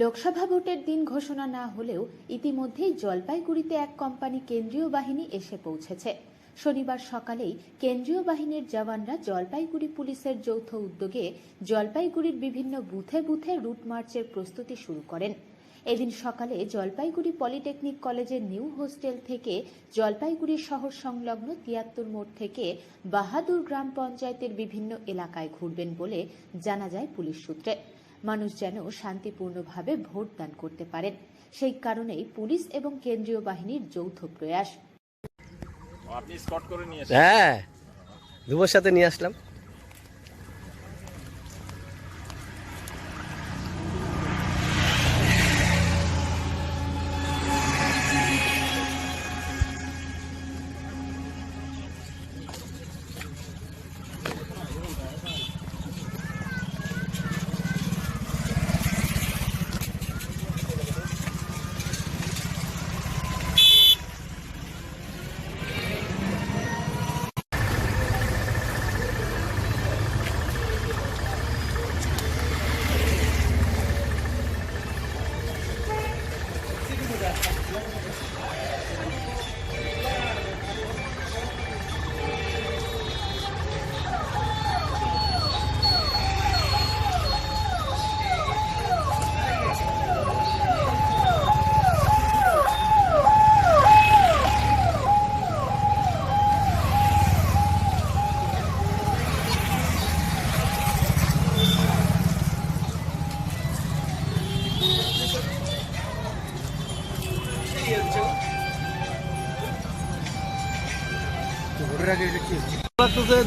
লোকসভা ভোটের দিন ঘোষণা না হলেও ইতিমধ্যেই জলপাইগুড়িতে এক কোম্পানি কেন্দ্রীয় বাহিনী এসে পৌঁছেছে। শনিবার সকালেই কেন্দ্রীয় বাহিনীর জওয়ানরা জলপাইগুড়ি পুলিশের যৌথ উদ্যোগে জলপাইগুড়ির বিভিন্ন বুথে বুথে রুট মার্চের প্রস্তুতি শুরু করেন। এদিন সকালে জলপাইগুড়ি পলিটেকনিক কলেজের নিউ হোস্টেল থেকে জলপাইগুড়ি শহর সংলগ্ন তিয়াত্তর মোড় থেকে বাহাদুর গ্রাম পঞ্চায়েতের বিভিন্ন এলাকায় ঘুরবেন বলে জানা যায় পুলিশ সূত্রে। মানুষ যেন শান্তিপূর্ণভাবে ভোট দান করতে পারেন। সেই কারণেই পুলিশ এবং কেন্দ্রীয় বাহিনীর যৌথ প্রয়াস। করে নিয়ে এসেছেন। হ্যাঁ ধুবোর সাথে নিয়ে আসলাম।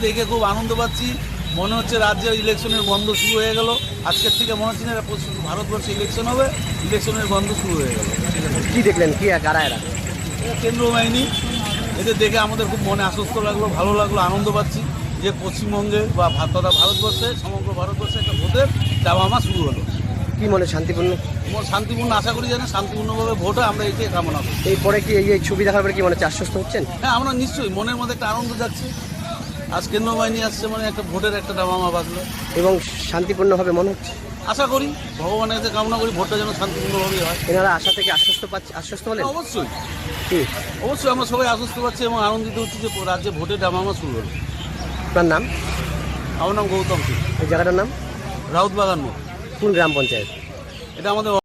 দেখে খুব আনন্দ পাচ্ছি। মনে হচ্ছে রাজ্যে ইলেকশনের বন্ধ শুরু হয়ে গেল। আজকের থেকে মনে হচ্ছে না ভারতবর্ষে ইলেকশন হবে ইলেকশনের বন্ধ শুরু হয়ে গেল। কি দেখলেন? কি কারা এরা কেন্দ্র বাহিনী। এদের দেখে আমাদের খুব মনে আশ্বস্ত লাগল ভালো লাগল আনন্দ পাচ্ছি যে পশ্চিমবঙ্গে বা তথা ভারতবর্ষে সমগ্র ভারতবর্ষে একটা ভোটের দাবামা শুরু হলো। কি মনে শান্তিপূর্ণ? শান্তিপূর্ণ আশা করি যেন শান্তিপূর্ণভাবে ভোট হয় আমরা এটাই কামনা করি। এরপরে কি এই ছবি দেখার পরে কি মনে হচ্ছে আশ্বস্ত হচ্ছেন? হ্যাঁ আমরা নিশ্চয়ই মনের মধ্যে একটা আনন্দ যাচ্ছে। আজ কেন্দ্র বাহিনী আসছে মানে একটা ভোটের একটা দাবামা বাজলো। এবং শান্তিপূর্ণভাবে মনে হচ্ছে? আশা করি ভগবানের কাছে কামনা করি ভোটটা যেন শান্তিপূর্ণভাবেই হয়। এনারা আশা থেকে আশ্বস্ত পাচ্ছে আশ্বস্ত হলেন অবশ্যই। কি? অবশ্যই আমরা সবাই আশ্বস্ত পাচ্ছি এবং আনন্দিত হচ্ছি যে রাজ্যে ভোটের ডামামা শুরু হলো। আপনার নাম? আমার নাম গৌতম সিং। এই জায়গাটার নাম? রাউত বাগান মোড়। কোন গ্রাম পঞ্চায়েত। এটা আমাদের